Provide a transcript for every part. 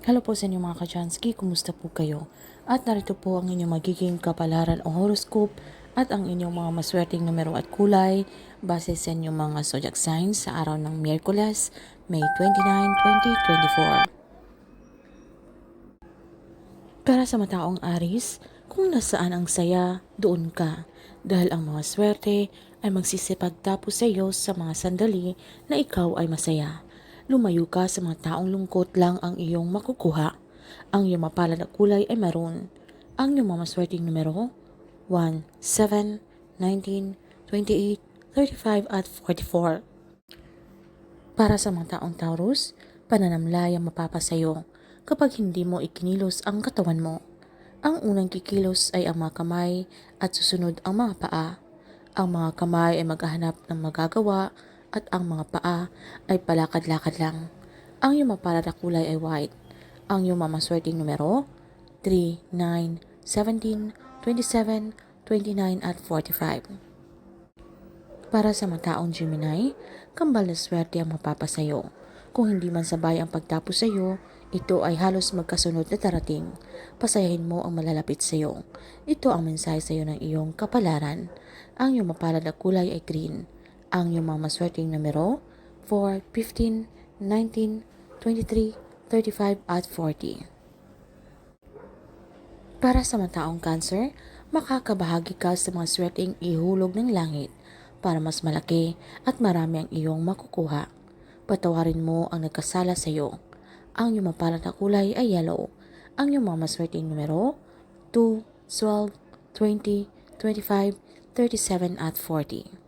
Hello po sa inyo mga kajansky, kumusta po kayo? At narito po ang inyong magiging kapalaran o horoscope at ang inyong mga maswerteng numero at kulay base sa inyong mga zodiac signs sa araw ng Miyerkules, May 29, 2024. Para sa mataong Aris, kung nasaan ang saya, doon ka. Dahil ang mga swerte ay magsisipagtapos sa iyo sa mga sandali na ikaw ay masaya. Lumayo ka sa mga taong lungkot lang ang iyong makukuha. Ang iyong mapalad na kulay ay maroon. Ang iyong mga maswerteng numero 1, 7, 19, 28, 35 at 44. Para sa mga taong Taurus, pananamlay ang mapapasayo kapag hindi mo ikinilos ang katawan mo. Ang unang kikilos ay ang mga kamay at susunod ang mga paa. Ang mga kamay ay maghahanap ng magagawa at ang mga paa ay palakad-lakad lang. Ang iyong mapalad kulay ay white. Ang iyong mamaswerteng numero 3, 9, 17, 27, 29 at 45. Para sa mga taong Gemini, kambal na swerte ang mapapasayo. Kung hindi man sabay ang pagtapos sa iyo, ito ay halos magkasunod na darating. Pasayahin mo ang malalapit sa iyo. Ito ang mensahe sa iyo ng iyong kapalaran. Ang iyong mapalad na kulay ay green. Ang iyong mga maswerteng numero 4, 15, 19, 23, 35 at 40. Para sa mga taong cancer, makakabahagi ka sa mga swerteng ihulog ng langit para mas malaki at marami ang iyong makukuha. Patawarin mo ang nagkasala sa iyo. Ang iyong mapalad na kulay ay yellow. Ang iyong mga maswerteng numero 2, 12, 20, 25, 37 at 40.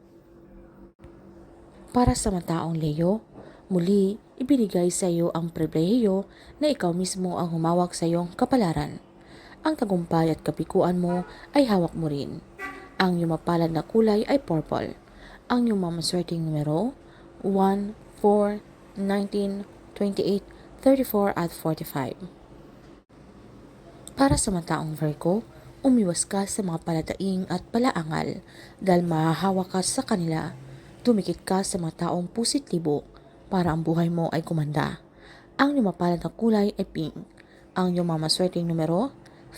Para sa mga taong Leo, muli ibinigay sa iyo ang pribilehiyo na ikaw mismo ang humawak sa iyong kapalaran. Ang tagumpay at kapikuan mo ay hawak mo rin. Ang iyong mapalad na kulay ay purple. Ang iyong mamaswerteng numero 1, 4, 19, 28, 34 at 45. Para sa mga taong Virgo, umiwas ka sa mga paladaing at palaangal dahil mahahawa ka sa kanila. Tumikit ka sa mga taong pusit-libo para ang buhay mo ay kumanda. Ang iyong mapalad na kulay ay pink. Ang iyong mamaswerteng numero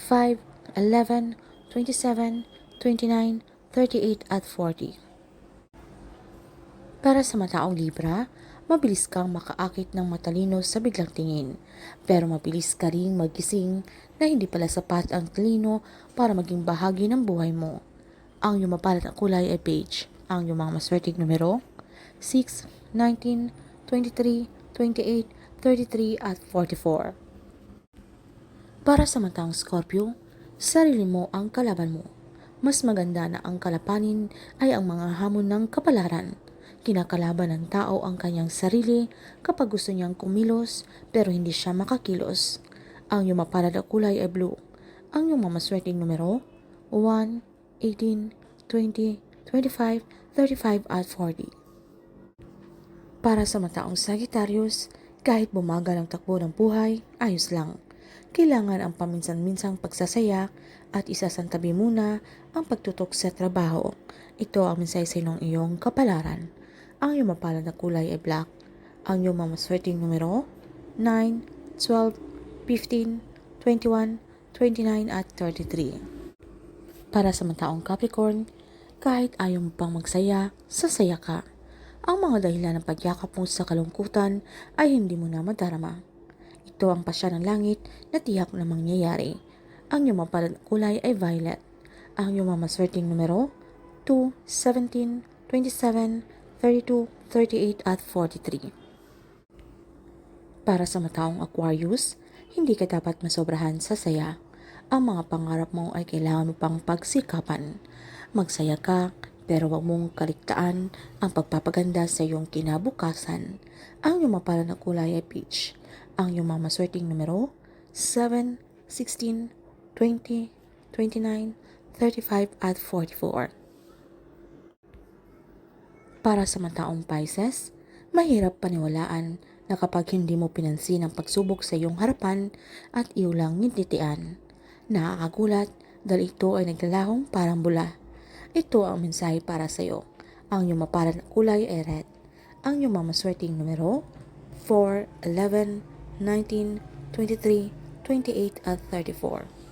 5, 11, 27, 29, 38 at 40. Para sa mataong Libra, mabilis kang makaakit ng matalino sa biglang tingin. Pero mabilis ka ring magising na hindi pala sapat ang talino para maging bahagi ng buhay mo. Ang iyong mapalad na kulay ay beige. Ang iyong mga maswerteng numero 6, 19, 23, 28, 33 at 44. Para sa matang Scorpio, sarili mo ang kalaban mo. Mas maganda na ang kalapanin ay ang mga hamon ng kapalaran. Kinakalaban ng tao ang kanyang sarili kapag gusto niyang kumilos pero hindi siya makakilos. Ang iyong mapalad na kulay ay blue. Ang iyong mamaswerteng numero 1, 18, 20, 25, 35 at 40. Para sa mataong Sagittarius, kahit bumagal ang takbo ng buhay, ayos lang. Kailangan ang paminsan-minsang pagsasaya at isasantabi muna ang pagtutok sa trabaho. Ito ang mensahe sa ng iyong kapalaran. Ang iyong mapalad na kulay ay black. Ang iyong mamaswerteng numero 9, 12, 15, 21, 29 at 33. Para sa mga taong Capricorn, kahit ayaw mo pang magsaya, sasaya ka. Ang mga dahilan ng pagyakap mo sa kalungkutan ay hindi mo na madarama. Ito ang pasya ng langit na tiyak na mangyayari. Ang iyong mapalad kulay ay violet. Ang iyong mamaswerteng numero 2, 17, 27, 32, 38 at 43. Para sa mataong Aquarius, hindi ka dapat masobrahan sa saya. Ang mga pangarap mo ay kailangan mo pang pagsikapan. Magsaya ka, pero wag mong kaligtaan ang pagpapaganda sa iyong kinabukasan. Ang iyong mapalad na kulay ay peach. Ang iyong mga maswerteng numero 7, 16, 20, 29, 35 at 44. Para sa mataong Pisces, mahirap paniwalaan na kapag hindi mo pinansin ang pagsubok sa iyong harapan at iyo lang ngintitian. Nakakagulat dahil ito ay naglalahong parang bula. Ito ang mensahe para sa iyo. Ang iyong mapalad na kulay ay red. Ang iyong mamaswerteng numero 4, 11, 19, 23, 28 at 34.